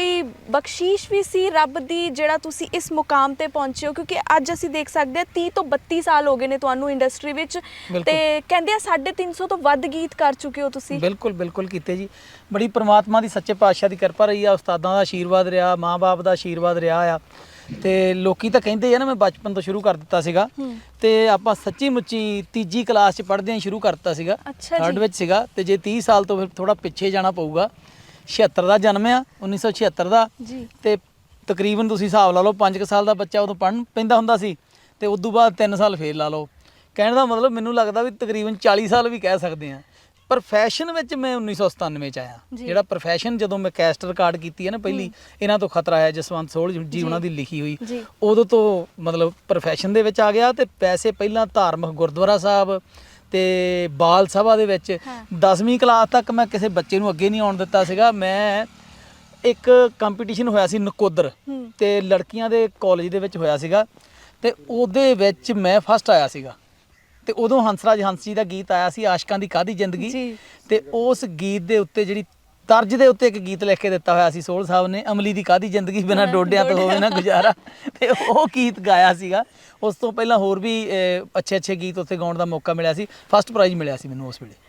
ਕੋਈ ਬਖਸ਼ੀਸ਼ ਵੀ ਸੀ ਰੱਬ ਦੀ ਜਿਹੜਾ ਤੁਸੀਂ ਇਸ ਮੁਕਾਮ ਤੇ ਪਹੁੰਚੇ ਹੋ? ਕਿਉਂਕਿ ਅੱਜ ਅਸੀਂ ਦੇਖ ਸਕਦੇ ਹਾਂ 30 ਤੋਂ 32 ਸਾਲ ਹੋ ਗਏ ਨੇ ਤੁਹਾਨੂੰ ਇੰਡਸਟਰੀ ਵਿੱਚ। ਤੇ ਕਹਿੰਦੇ ਆ 350 ਤੋਂ ਵੱਧ ਗੀਤ ਕਰ ਚੁੱਕੇ ਹੋ ਤੁਸੀਂ। ਬਿਲਕੁਲ ਬਿਲਕੁਲ ਕੀਤੇ ਜੀ। ਬੜੀ ਪ੍ਰਮਾਤਮਾ ਦੀ ਸੱਚੇ ਪਾਤਸ਼ਾਹ ਦੀ ਕਿਰਪਾ ਰਹੀ ਆ ਉਸਤਾਦਾਂ ਦਾ ਆਸ਼ੀਰਵਾਦ ਰਿਹਾ ਮਾਂ-ਬਾਪ ਦਾ ਆਸ਼ੀਰਵਾਦ ਰਿਹਾ ਆ। ਤੇ ਲੋਕੀ ਤਾਂ ਕਹਿੰਦੇ ਆ ਨਾ ਮੈਂ ਬਚਪਨ ਤੋਂ ਸ਼ੁਰੂ ਕਰ ਦਿੱਤਾ ਸੀਗਾ। ਤੇ ਆਪਾਂ ਸੱਚੀ ਮੁੱਚੀ ਤੀਜੀ ਕਲਾਸ ਚ ਪੜ੍ਹਦਿਆਂ ਹੀ ਸ਼ੁਰੂ ਕਰ ਦਿੱਤਾ ਸੀਗਾ। ਥਰਡ ਵਿੱਚ ਸੀਗਾ। ਤੇ ਜੇ 30 ਸਾਲ ਤੋਂ ਫਿਰ ਥੋੜਾ ਪਿੱਛੇ ਜਾਣਾ ਪਊਗਾ 76 ਦਾ ਜਨਮ ਆ 1976 ਦਾ। ਜੀ। ਤੇ ਤਕਰੀਬਨ ਤੁਸੀਂ ਹਿਸਾਬ ਲਾ ਲਓ 5 ਸਾਲ ਦਾ ਬੱਚਾ ਉਦੋਂ ਪੜ੍ਹਨ ਪੈਂਦਾ ਹੁੰਦਾ ਸੀ ਤੇ ਉਸ ਤੋਂ ਬਾਅਦ 3 ਸਾਲ ਫੇਰ ਲਾ ਲਓ। ਕਹਿਣ ਦਾ ਮਤਲਬ ਮੈਨੂੰ ਲੱਗਦਾ ਵੀ ਤਕਰੀਬਨ 40 ਸਾਲ ਵੀ ਕਹਿ ਸਕਦੇ ਆ। ਪਰ ਫੈਸ਼ਨ ਵਿੱਚ ਮੈਂ 1997 ਚ ਆਇਆ। ਜਿਹੜਾ ਪ੍ਰੋਫੈਸ਼ਨ ਜਦੋਂ ਮੈਂ ਕੈਸਟ ਰਿਕਾਰਡ ਕੀਤੀ ਹੈ ਨਾ ਪਹਿਲੀ ਇਹਨਾਂ ਤੋਂ ਖਤਰਾ ਹੈ ਜਸਵੰਤ ਸੋਲ ਜੀ। ਉਹਨਾਂ ਦੀ ਲਿਖੀ ਹੋਈ। ਉਦੋਂ ਤੋਂ ਮਤਲਬ ਪ੍ਰੋਫੈਸ਼ਨ ਦੇ ਵਿੱਚ ਆ ਗਿਆ ਤੇ ਪੈਸੇ ਪਹਿਲਾਂ ਧਾਰਮਿਕ ਗੁਰਦੁਆਰਾ ਸਾਹਿਬ ਤੇ ਬਾਲ ਸਭਾ ਦੇ ਵਿੱਚ ਹਾਂ। 10ਵੀਂ ਕਲਾਸ ਤੱਕ ਮੈਂ ਕਿਸੇ ਬੱਚੇ ਨੂੰ ਅੱਗੇ ਨਹੀਂ ਆਉਣ ਦਿੱਤਾ ਸੀਗਾ ਮੈਂ ਇੱਕ ਕੰਪੀਟੀਸ਼ਨ ਹੋਇਆ ਸੀ ਨਕੋਦਰ ਤੇ ਲੜਕੀਆਂ ਦੇ ਕਾਲਜ ਦੇ ਵਿੱਚ ਹੋਇਆ ਸੀਗਾ ਤੇ ਉਹਦੇ ਵਿੱਚ ਮੈਂ ਫਸਟ ਆਇਆ ਸੀਗਾ ਤੇ ਉਦੋਂ ਹੰਸਰਾਜ ਹੰਸ ਜੀ ਦਾ ਗੀਤ ਆਇਆ ਸੀ ਆਸ਼ਕਾਂ ਦੀ ਕਾਦੀ ਜ਼ਿੰਦਗੀ। ਤੇ ਉਸ ਗੀਤ ਦੇ ਉੱਤੇ ਜਿਹੜੀ ਤਰਜ ਦੇ ਉੱਤੇ ਇੱਕ ਗੀਤ ਲਿਖ ਕੇ ਦਿੱਤਾ ਹੋਇਆ ਸੀ ਸੋਹਲ ਸਾਹਿਬ ਨੇ ਅਮਲੀ ਦੀ ਕਾਦੀ ਜ਼ਿੰਦਗੀ ਬਿਨਾਂ ਡੋਡਿਆਂ ਤੋਂ ਹੋਵੇ ਨਾ ਗੁਜ਼ਾਰਾ। ਤੇ ਉਹ ਗੀਤ ਗਾਇਆ ਸੀਗਾ। ਉਸ ਤੋਂ ਪਹਿਲਾਂ ਹੋਰ ਵੀ ਅੱਛੇ ਅੱਛੇ ਗੀਤ ਉੱਥੇ ਗਾਉਣ ਦਾ ਮੌਕਾ ਮਿਲਿਆ ਸੀ। ਫਸਟ ਪ੍ਰਾਈਜ਼ ਮਿਲਿਆ ਸੀ ਮੈਨੂੰ ਉਸ ਵੇਲੇ।